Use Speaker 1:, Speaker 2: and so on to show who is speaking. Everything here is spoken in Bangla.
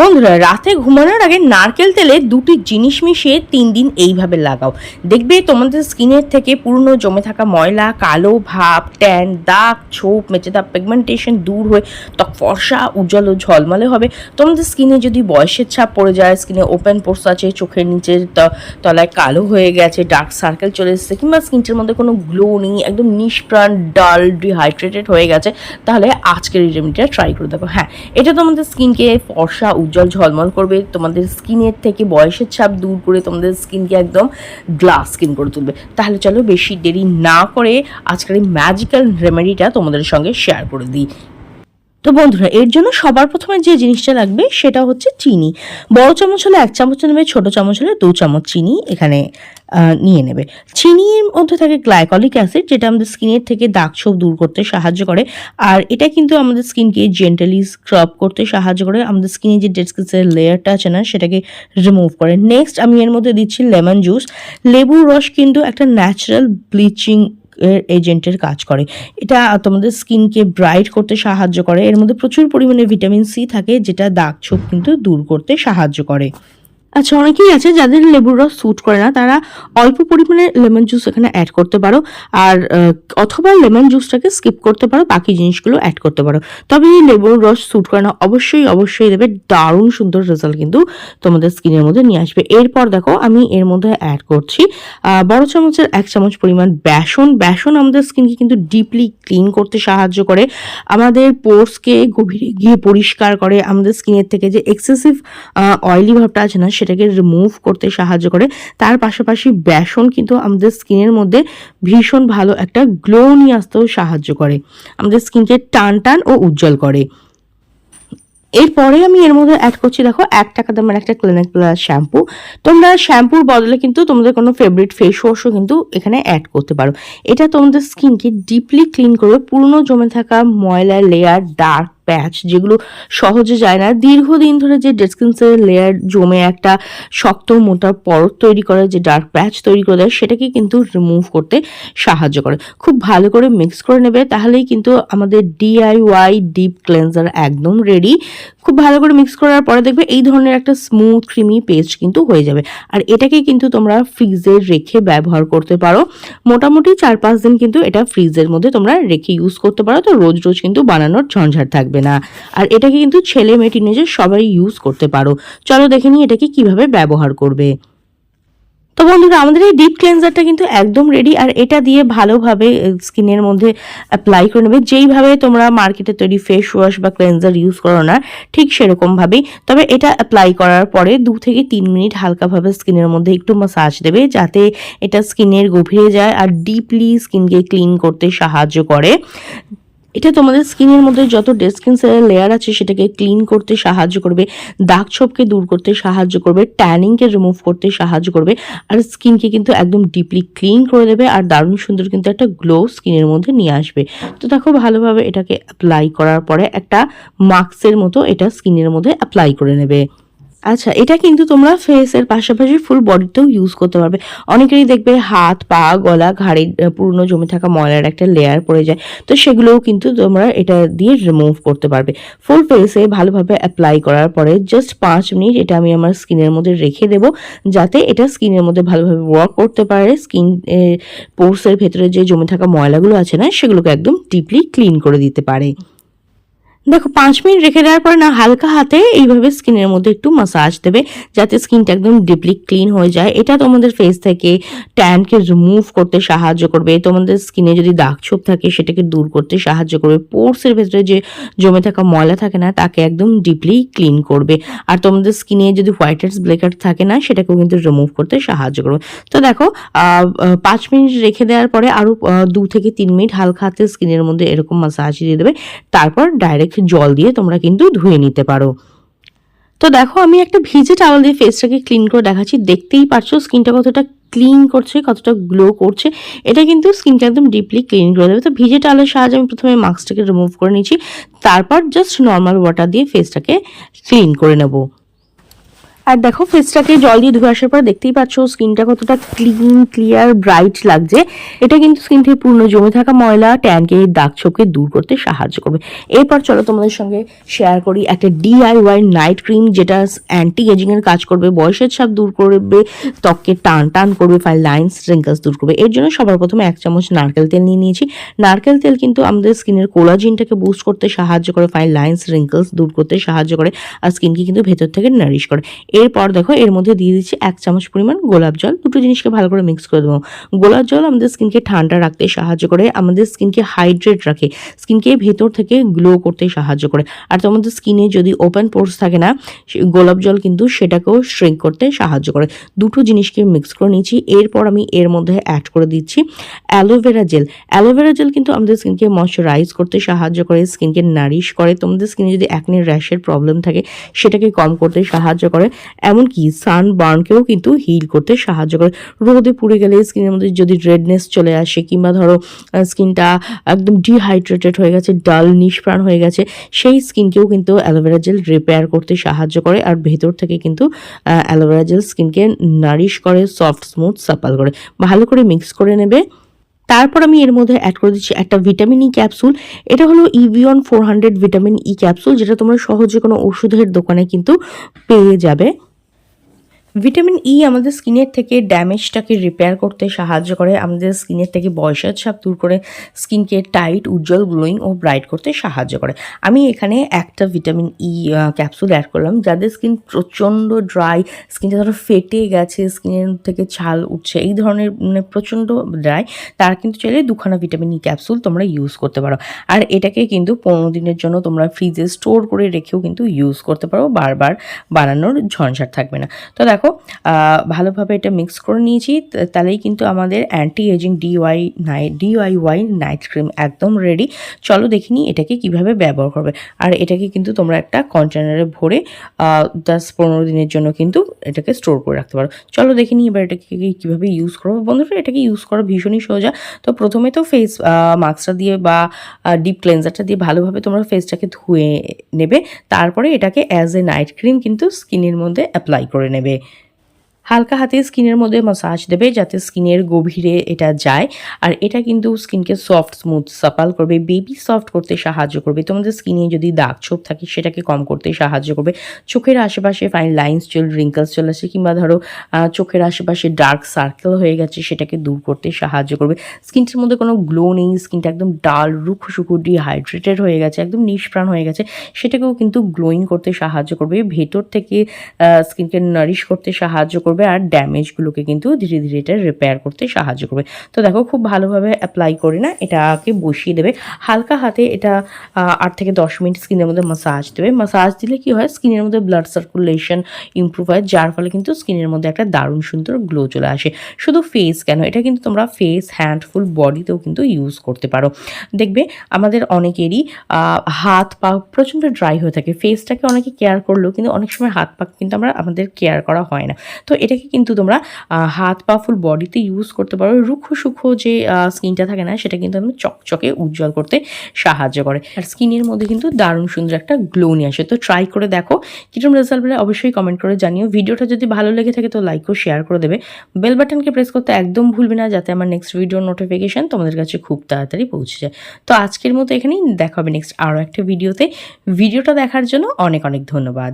Speaker 1: বন্ধুরা, রাতে ঘুমানোর আগে নারকেল তেলে দুটি জিনিস মিশিয়ে তিন দিন এইভাবে লাগাও। দেখবে তোমাদের স্কিনের থেকে পুরনো জমে থাকা ময়লা, কালো ভাব, ট্যান, দাগ, ছোপ মেচে দাগ পিগমেন্টেশন দূর হয়ে ত্বক ফর্সা, উজ্জ্বল ও ঝলমলে হবে। তোমাদের স্কিনে যদি বয়সের ছাপ পড়ে যায়, স্কিনে ওপেন পোর্স আছে, চোখের নিচের তলায় কালো হয়ে গেছে ডার্ক সার্কেল চলে এসেছে, কিংবা স্কিনটার মধ্যে কোনো গ্লো নেই, একদম নিষ্প্রাণ ডাল ডিহাইড্রেটেড হয়ে গেছে, তাহলে আজকের এই রেমেডিটা ট্রাই করে দেখো। হ্যাঁ এটা তোমাদের স্কিনকে ফর্সা উজ্জ্বল ঝলমল করবে, তোমাদের স্কিনের থেকে বয়সের ছাপ দূর করে তোমাদের স্কিনকে একদম গ্লাস স্কিন করে তুলবে। তাহলে চলো বেশি দেরি না করে আজকের এই ম্যাজিক্যাল রেমেডিটা তোমাদের সঙ্গে শেয়ার করে দিই। তো বন্ধুরা, এর জন্য সবার প্রথমে যে জিনিসটা লাগবে সেটা হচ্ছে চিনি। বড় চামচ হলে এক চামচ নেবে, ছোট চামচ হলে দু চামচ চিনি এখানে নিয়ে নেবে। চিনির মধ্যে থাকে গ্লাইকলিক অ্যাসিড যেটা আমাদের স্কিনের থেকে দাগ ছোপ দূর করতে সাহায্য করে। আর এটা কিন্তু আমাদের স্কিনকে জেন্টালি স্ক্রাব করতে সাহায্য করে। আমাদের স্কিনে যে ডেড স্কিনের লেয়ারটা আছে না, সেটাকে রিমুভ করে। নেক্সট আমি এর মধ্যে দিচ্ছি লেমন জুস লেবুর রস কিন্তু একটা ন্যাচারাল ব্লিচিং এজেন্টের কাজ করে। এটা তোমাদের স্কিনকে ব্রাইট করতে সাহায্য করে। এর মধ্যে প্রচুর পরিমাণে ভিটামিন সি থাকে, যেটা দাগ ছোপ কিন্তু দূর করতে সাহায্য করে। আচ্ছা অনেকেই আছে যাদের লেবুর রস স্যুট করে না। তারা অল্প পরিমাণে লেমন জুস এখানে অ্যাড করতে পারো। আর অথবা লেমন জুসটাকে স্কিপ করতে পারো, বাকি জিনিসগুলো অ্যাড করতে পারো। তবে এই লেবুর রস স্যুট করে না, অবশ্যই অবশ্যই দেবে দারুণ সুন্দর রেজাল্ট কিন্তু তোমাদের স্কিনের মধ্যে নিয়ে আসবে। এরপর দেখো, আমি এর মধ্যে অ্যাড করছি বড় চামচের এক চামচ পরিমাণ বেসন। বেসন আমাদের স্কিনকে কিন্তু ডিপলি ক্লিন করতে সাহায্য করে। আমাদের পোর্সকে গভীরে গিয়ে পরিষ্কার করে। আমাদের স্কিনের থেকে যে এক্সেসিভ অয়েলি ভাবটা আছে না সেটাকে রিমুভ করতে সাহায্য করে। তার পাশাপাশি বেসন কিন্তু আমাদের স্কিনের মধ্যে ভীষণ ভালো একটা গ্লো নিয়ে আসতেও সাহায্য করে। আমাদের স্কিনকে টান টান ও উজ্জ্বল করে। এরপরে আমি এর মধ্যে অ্যাড করছি, দেখো, এক টাকা দামের একটা ক্লিনিক প্লাস শ্যাম্পু তোমরা শ্যাম্পুর বদলে কিন্তু তোমাদের কোনো ফেভারিট ফেস ওয়াশও কিন্তু এখানে অ্যাড করতে পারো। এটা তোমাদের স্কিনকে ডিপলি ক্লিন করবে পুরনো জমে থাকা ময়লা লেয়ার ডার্ক প্যাচ, যেগুলো সহজে যায় না। দীর্ঘদিন ধরে যে ডেস্কিনসের লেয়ার জমে একটা শক্ত মোটা পরত তৈরি করে, যে ডার্ক প্যাচ তৈরি করে দেয়, সেটাকে কিন্তু রিমুভ করতে সাহায্য করে। খুব ভালো করে মিক্স করে নেবে, তাহলেই কিন্তু আমাদের ডিআইওয়াই ডিপ ক্লেন্সার একদম রেডি। খুব ভালো করে মিক্স করার পরে দেখবে এই ধরনের একটা স্মুথ, ক্রিমি পেস্ট কিন্তু হয়ে যাবে। আর এটাকে কিন্তু তোমরা ফ্রিজে রেখে ব্যবহার করতে পারো। মোটামুটি চার পাঁচ দিন কিন্তু এটা ফ্রিজের মধ্যে তোমরা রেখে ইউজ করতে পারো। তো রোজ রোজ কিন্তু বানানোর ঝঞ্ঝাট থাকবে না। আর এটাকে কিন্তু ছেলে মেয়ে টিনেজার সবাই ইউজ করতে পারো। চলো দেখে নিই এটাকে কীভাবে ব্যবহার করবে। তো বন্ধুরা, আমাদের এই ডিপ ক্লেন্সারটা কিন্তু একদম রেডি আর এটা দিয়ে ভালোভাবে স্কিনের মধ্যে অ্যাপ্লাই করে নেবে। যেইভাবে তোমরা মার্কেটে তৈরি ফেস ওয়াশ বা ক্লেন্সার ইউজ করো না, ঠিক সেরকমভাবেই। তবে এটা অ্যাপ্লাই করার পরে দু থেকে তিন মিনিট হালকাভাবে স্কিনের মধ্যে একটু মাসাজ দেবে, যাতে এটা স্কিনের গভীরে যায় আর ডিপলি স্কিনকে ক্লিন করতে সাহায্য করে। এটা তোমাদের স্কিনের মধ্যে যত ডেড স্কিন সেলের লেয়ার আছে, সেটাকে ক্লিন করতে সাহায্য করবে, দাগ ছোপকে দূর করতে সাহায্য করবে ট্যানিংকে রিমুভ করতে সাহায্য করবে, আর স্কিনকে কিন্তু একদম ডিপলি ক্লিন করে দেবে, আর দারুণ সুন্দর কিন্তু একটা গ্লো স্কিনের মধ্যে নিয়ে আসবে। তো দেখো ভালোভাবে এটাকে অ্যাপ্লাই করার পরে একটা মাস্কের মতো এটা স্কিনের মধ্যে অ্যাপ্লাই করে নেবে। আচ্ছা এটা কিন্তু তোমরা ফেসের পাশাপাশি ফুল বডিতেও ইউজ করতে পারবে। অনেকেরই দেখবে হাত পা গলা আহ, পুরনো জমে থাকা ময়লার একটা লেয়ার পড়ে যায়। তো সেগুলোও কিন্তু তোমরা এটা দিয়ে রিমুভ করতে পারবে। ফুল ফেসে ভালোভাবে অ্যাপ্লাই করার পরে জাস্ট পাঁচ মিনিট এটা আমি আমার স্কিনের মধ্যে রেখে দেব যাতে এটা স্কিনের মধ্যে ভালোভাবে ওয়ার্ক করতে পারে। স্কিন পোর্সের ভেতরে যে জমে থাকা ময়লাগুলো আছে না সেগুলোকে একদম ডিপলি ক্লিন করে দিতে পারে। দেখো, পাঁচ মিনিট রেখে দেওয়ার পরে না, হালকা হাতে এইভাবে স্কিনের মধ্যে একটু মাসাজ দেবে, যাতে স্কিনটা একদম ডিপলি ক্লিন হয়ে যায়। এটা তোমাদের ফেস থেকে ট্যানকে রিমুভ করতে সাহায্য করবে। তোমাদের স্কিনে যদি দাগ ছোপ থাকে, সেটাকে দূর করতে সাহায্য করবে। পোর্সের ভেতরে যে জমে থাকা ময়লা থাকে না, তাকে একদম ডিপলি ক্লিন করবে। আর তোমাদের স্কিনে যদি হোয়াইট হেডস ব্লেকার থাকে না, সেটাকেও কিন্তু রিমুভ করতে সাহায্য করবে। তো দেখো পাঁচ মিনিট রেখে দেওয়ার পরে আরও দু থেকে তিন মিনিট হালকা হাতে স্কিনের মধ্যে এরকম মাসাজ দিয়ে দেবে। তারপর ডাইরেক্ট জল দিয়ে তোমরা কিন্তু ধুয়ে নিতে পারো। তো দেখো, আমি একটা ভিজে টাওয়াল দিয়ে ফেসটাকে ক্লিন করে দেখাচ্ছি। দেখতেই পারছ স্কিনটা কতটা ক্লিন করছে, কতটা গ্লো করছে। এটা কিন্তু স্কিনটা একদম ডিপলি ক্লিন করে দেবে। তো ভিজে টাওয়ালের সাহায্যে আমি প্রথমে মাস্কটাকে রিমুভ করে নিয়েছি তারপর জাস্ট নর্মাল ওয়াটার দিয়ে ফেসটাকে ক্লিন করে নেব। আর দেখো ফেসটাকে জল দিয়ে ধুয়ে আসার পর দেখতেই পাচ্ছ স্কিনটা কতটা ক্লিন ক্লিয়ার ব্রাইট লাগছে। এটা কিন্তু স্কিন থেকে পূর্ণ জমে থাকা ময়লা ট্যানকে দাগ ছোপকে দূর করতে সাহায্য করবে। এরপর চলো তোমাদের সঙ্গে শেয়ার করি একটা ডিআইওয়াই নাইট ক্রিম যেটা অ্যান্টি এজিং এর কাজ করবে, বয়সের ছাপ দূর করবে, ত্বককে টান টান করবে ফাইল লাইন্স রিঙ্কলস দূর করবে। এর জন্য সবার প্রথমে এক চামচ নারকেল তেল নিয়ে নিয়েছি। নারকেল তেল কিন্তু আমাদের স্কিনের কোলাজিনটাকে বুস্ট করতে সাহায্য করে ফাইন লাইন্স রিঙ্কলস দূর করতে সাহায্য করে, আর স্কিনকে কিন্তু ভেতর থেকে নারিশ করে। এরপর দেখো, এর মধ্যে দিয়ে দিচ্ছি এক চামচ পরিমাণ গোলাপ জল। দুটো জিনিসকে ভালো করে মিক্স করে দেবো। গোলাপ জল আমাদের স্কিনকে ঠান্ডা রাখতে সাহায্য করে, আমাদের স্কিনকে হাইড্রেট রাখে। স্কিনকে ভেতর থেকে গ্লো করতে সাহায্য করে। আর তোমাদের স্কিনে যদি ওপেন পোর্স থাকে না গোলাপ জল কিন্তু সেটাকেও শ্রিঙ্ক করতে সাহায্য করে। দুটো জিনিসকে মিক্স করে নিয়েছি এরপর আমি এর মধ্যে অ্যাড করে দিচ্ছি অ্যালোভেরা জেল অ্যালোভেরা জেল কিন্তু আমাদের স্কিনকে ময়শ্চারাইজ করতে সাহায্য করে স্কিনকে নারিশ করে। তোমাদের স্কিনে যদি অ্যাকনে র্যাশের প্রবলেম থাকে, সেটাকে কম করতে সাহায্য করে। এমনকি সানবার্নকেও কিন্তু হিল করতে সাহায্য করে। রোদে পুড়ে গেলে স্কিনের মধ্যে যদি রেডনেস চলে আসে কিংবা ধরো স্কিনটা একদম ডিহাইড্রেটেড হয়ে গেছে ডাল নিষ্প্রাণ হয়ে গেছে, সেই স্কিনকেও কিন্তু অ্যালোভেরা জেল রিপেয়ার করতে সাহায্য করে আর ভেতর থেকে কিন্তু অ্যালোভেরা জেল স্কিনকে নারিশ করে সফট স্মুথ সাপাল করে। ভালো করে মিক্স করে নেবে। তারপর আমি এর মধ্যে অ্যাড করে দিচ্ছি একটা ভিটামিন ই ক্যাপসুল এটা হলো Evion four hundred vitamin E capsule যেটা তোমরা সহজে কোনো ওষুধের দোকানে কিন্তু পেয়ে যাবে। ভিটামিন ই আমাদের স্কিনের থেকে ড্যামেজটাকে রিপেয়ার করতে সাহায্য করে, আমাদের স্কিনের থেকে বয়সের ছাপ দূর করে স্কিনকে টাইট উজ্জ্বল গ্লোয়িং ও ব্রাইট করতে সাহায্য করে। আমি এখানে একটা ভিটামিন ই ক্যাপসুল অ্যাড করলাম, যাদের স্কিন প্রচণ্ড ড্রাই স্কিনটা ধরো ফেটে গেছে স্কিনের থেকে ছাল উঠছে, এই ধরনের মানে প্রচণ্ড ড্রাই তারা কিন্তু চাইলে দুখানা ভিটামিন ই ক্যাপসুল তোমরা ইউজ করতে পারো। আর এটাকে কিন্তু পনেরো দিনের জন্য তোমরা ফ্রিজে স্টোর করে রেখেও কিন্তু ইউজ করতে পারো, বারবার বানানোর ঝঞ্ঝাট থাকবে না। তো দেখো আহ, ভালোভাবে এটা মিক্স করে নিয়েছি। তাহলেই কিন্তু আমাদের anti ageing DIY night DIY night cream একদম রেডি চলো দেখিনি এটাকে কীভাবে ব্যবহার করবে। আর এটাকে কিন্তু তোমরা একটা কন্টেনারে ভরে দশ পনেরো দিনের জন্য কিন্তু এটাকে স্টোর করে রাখতে পারো। চলো দেখিনি এবার এটাকে কীভাবে ইউজ করব। বন্ধুরা এটাকে ইউজ করা ভীষণই সোজা তো প্রথমে তো ফেস মাস্কটা দিয়ে বা ডিপ ক্লেন্সারটা দিয়ে ভালোভাবে তোমরা ফেসটাকে ধুয়ে নেবে। তারপরে এটাকে অ্যাজ এ নাইট ক্রিম কিন্তু স্কিনের মধ্যে অ্যাপ্লাই করে নেবে। হালকা হাতে স্কিনের মধ্যে মাসাজ দেবে যাতে স্কিনের গভীরে এটা যায়। আর এটা কিন্তু স্কিনকে সফট স্মুথ সাপাল করবে বেবি সফট করতে সাহায্য করবে। তোমাদের স্কিনে যদি দাগ ছোপ থাকে, সেটাকে কম করতে সাহায্য করবে। চোখের আশেপাশে ফাইন লাইন্স চল রিঙ্কলস চলে আসে কিংবা ধরো চোখের আশেপাশে ডার্ক সার্কেল হয়ে গেছে, সেটাকে দূর করতে সাহায্য করবে। স্কিনটার মধ্যে কোনো গ্লো নেই স্কিনটা একদম ডাল রুখো শুকু ডিহাইড্রেটেড হয়ে গেছে, একদম নিষ্প্রাণ হয়ে গেছে, সেটাকেও কিন্তু গ্লোয়িং করতে সাহায্য করবে। ভেতর থেকে স্কিনকে নারিশ করতে সাহায্য করবে। আর ড্যামেজগুলোকে কিন্তু ধীরে ধীরে এটা রিপেয়ার করতে সাহায্য করবে। তো দেখো, খুব ভালোভাবে অ্যাপ্লাই করে না, এটাকে বসিয়ে দেবে। হালকা হাতে এটা আট থেকে দশ মিনিট স্কিনের মধ্যে মাসাজ দেবে। মাসাজ দিলে কি হয় স্কিনের মধ্যে ব্লাড সার্কুলেশন ইমপ্রুভ হয়, যার ফলে কিন্তু স্কিনের মধ্যে একটা দারুণ সুন্দর গ্লো চলে আসে। শুধু ফেস কেন, এটা কিন্তু তোমরা ফেস হ্যান্ড ফুল বডিতেও কিন্তু ইউজ করতে পারো। দেখবে, আমাদের অনেকেরই হাত পা প্রচণ্ড ড্রাই হয়ে থাকে। ফেসটাকে অনেকে কেয়ার করলেও কিন্তু অনেক সময় হাত পা কিন্তু আমরা, আমাদের কেয়ার করা হয় না। তো এটাকে কিন্তু তোমরা হাত পা ফুল বডিতে ইউজ করতে পারো। রুক্ষ সূক্ষ্ম যে স্কিনটা থাকে না, সেটা কিন্তু চকচকে উজ্জ্বল করতে সাহায্য করে। আর স্কিনের মধ্যে কিন্তু দারুণ সুন্দর একটা গ্লো নিয়ে আসে। তো ট্রাই করে দেখো কীরকম রেজাল্ট পেলে অবশ্যই কমেন্ট করে জানিও। ভিডিওটা যদি ভালো লেগে থাকে তো লাইক ও শেয়ার করে দেবে। বেল বাটনকে প্রেস করতে একদম ভুলবে না, যাতে আমার নেক্সট ভিডিওর নোটিফিকেশন তোমাদের কাছে খুব তাড়াতাড়ি পৌঁছে যায়। তো আজকের মতো এখানেই দেখা হবে নেক্সট আরও একটা ভিডিওতে ভিডিওটা দেখার জন্য অনেক অনেক ধন্যবাদ।